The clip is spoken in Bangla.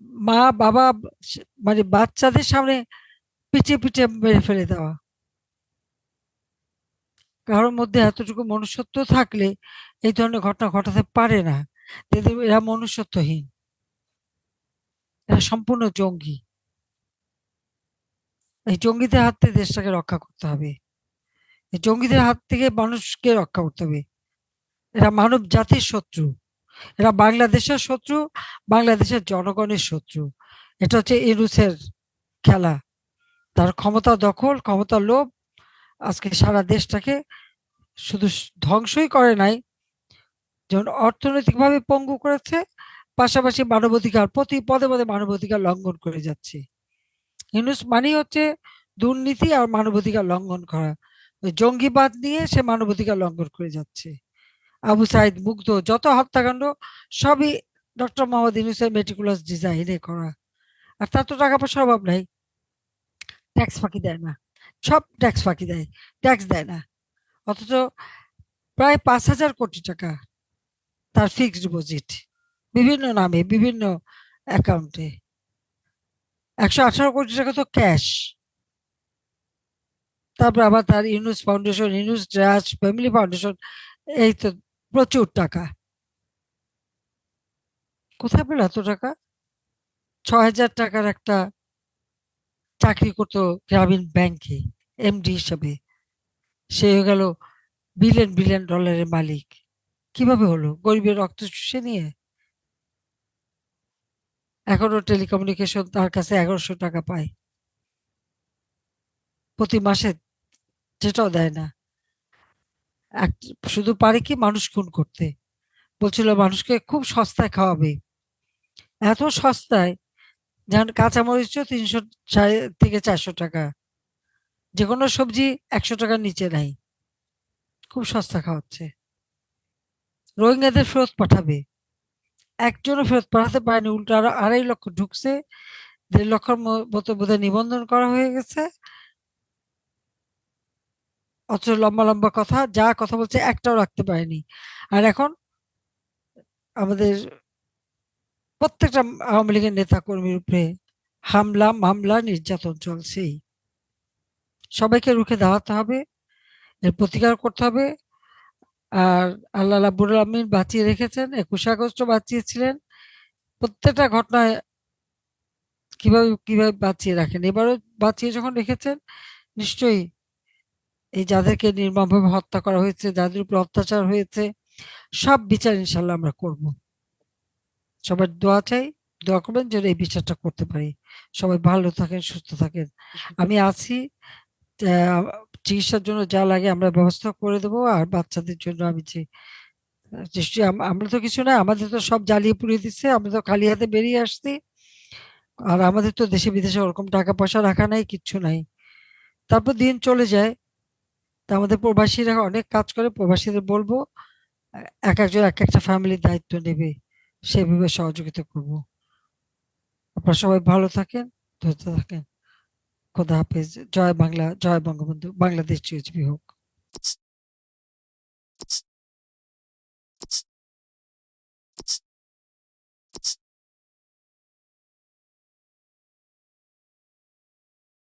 মা, বাবা মানে বাচ্চাদের সামনে পিটিয়ে পিটিয়ে মেরে ফেলে দেওয়া। কারোর মধ্যে এতটুকু মনুষ্যত্ব থাকলে এই ধরনের ঘটনা ঘটাতে পারে না। এরা মনুষ্যত্বহীন। এরা সম্পূর্ণ জঙ্গি। এই জঙ্গিদের হাত থেকে দেশটাকে রক্ষা করতে হবে। এই জঙ্গিদের হাত থেকে মানুষকে রক্ষা করতে হবে। এরা মানব জাতির শত্রু। এরা বাংলাদেশের শত্রু, বাংলাদেশের জনগণের শত্রু। এটা হচ্ছে ইনুসের খেলা। তার ক্ষমতা দখল, ক্ষমতা লোভ আজকে সারা দেশটাকে শুধু ধ্বংসই করে নাই, যেমন অর্থনৈতিকভাবে পঙ্গু করেছে, পাশাপাশি মানবাধিকার, প্রতি পদে পদে মানবাধিকার লঙ্ঘন করে যাচ্ছে। ইউনুস মানেই হচ্ছে দুর্নীতি আর মানবাধিকার লঙ্ঘন করা। জঙ্গিবাদ নিয়ে সে মানবাধিকার লঙ্ঘন করে যাচ্ছে। আবু সাইদ, মুগ্ধ, যত হত্যাকাণ্ড, সবই ডক্টর মোহাম্মদ ইউনুসের মেটিকুলাস ডিজাইনে করা। আর তার তো টাকা পয়সার অভাব নাই। ট্যাক্স ফাঁকি দেয় না। সব ট্যাক্স ফাঁকি দেয়। ট্যাক্স দেয় না। অথচ প্রায় পাঁচ হাজার কোটি টাকা তার ফিক্সড ডিপোজিট বিভিন্ন নামে, বিভিন্ন অ্যাকাউন্টে একশো আঠারো কোটি টাকা তো ক্যাশ তারপর আবার তার Yunus foundation Yunus trust family foundation এই তো প্রচুর টাকা। কোথায় পেল এত টাকা? ছ হাজার টাকার একটা চাকরি করতো গ্রামীণ ব্যাংকে এমডি হিসাবে। সে হয়ে গেল বিলিয়ন বিলিয়ন ডলারের মালিক। কীভাবে হলো? গরিবের রক্ত শুষে নিয়ে? এখনও টেলিকমিউনিকেশন তার কাছে এগারোশো টাকা পায়। প্রতি মাসে যেটাও দেয় না। শুধু পারে কি মানুষ খুন করতে? বলছিল, মানুষকে খুব সস্তায় খাওয়াবে। এত সস্তায়? যেমন কাঁচামরিচ তিনশো থেকে চারশো টাকা। যে কোনো সবজি একশো টাকার নিচে নাই। খুব সস্তা খাওয়াচ্ছে। রোহিঙ্গাদের ফেরত পাঠাবে। একজনও ফেরত পাঠাতে পারেনি। উল্টো আরও আড়াই লক্ষ ঢুকছে। দেড় লক্ষর ম- মতো বোধহয় নিবন্ধন করা হয়ে গেছে। অথচ লম্বা লম্বা কথা, যা কথা বলছে একটাও রাখতে পারেনি। আর এখন আমাদের প্রত্যেকটা আওয়ামী লীগের নেতা কর্মীর উপরে হামলা, মামলা, নির্যাতন চলছেই। সবাইকে রুখে দাঁড়াতে হবে, এর প্রতিকার করতে হবে। আর আল্লাহ রাব্বুল আলমিন বাঁচিয়ে রেখেছেন, একুশে আগস্ট বাঁচিয়েছিলেন। প্রত্যেকটা ঘটনায় কীভাবে কীভাবে বাঁচিয়ে রাখেন? এবারও বাঁচিয়ে যখন রেখেছেন, নিশ্চয়ই এই যাদেরকে নির্মমভাবে হত্যা করা হয়েছে, যাদের উপর অত্যাচার হয়েছে, সব বিচার ইনশাল্লাহ আমরা করব। সবার দোয়া চাই, দোয়া করবেন যেন এই বিচারটা করতে পারি। সবাই ভালো থাকেন, সুস্থ থাকেন। আমি আছি চিকিৎসার জন্য যা লাগে আমরা ব্যবস্থা করে দেবো আর বাচ্চাদের জন্য আমি যে আমরা তো কিছু না, আমাদের তো সব জ্বালিয়ে পুড়িয়ে দিচ্ছে, আমরা তো খালি হাতে বেরিয়ে আসছি। আর আমাদের তো দেশে বিদেশে ওরকম টাকা পয়সা রাখা নাই, কিচ্ছু নাই। তারপর দিন চলে যায় তা আমাদের প্রবাসীরা অনেক কাজ করে, প্রবাসীদের বলব, এক একজন এক একটা ফ্যামিলির দায়িত্ব নেবে, সেভাবে সহযোগিতা করব। আপনারা সবাই ভালো থাকেন ধৈর্য থাকেন। খোদা হাফেজ। জয় বাংলা, জয় বঙ্গবন্ধু, বাংলাদেশ চিরজীবী হোক।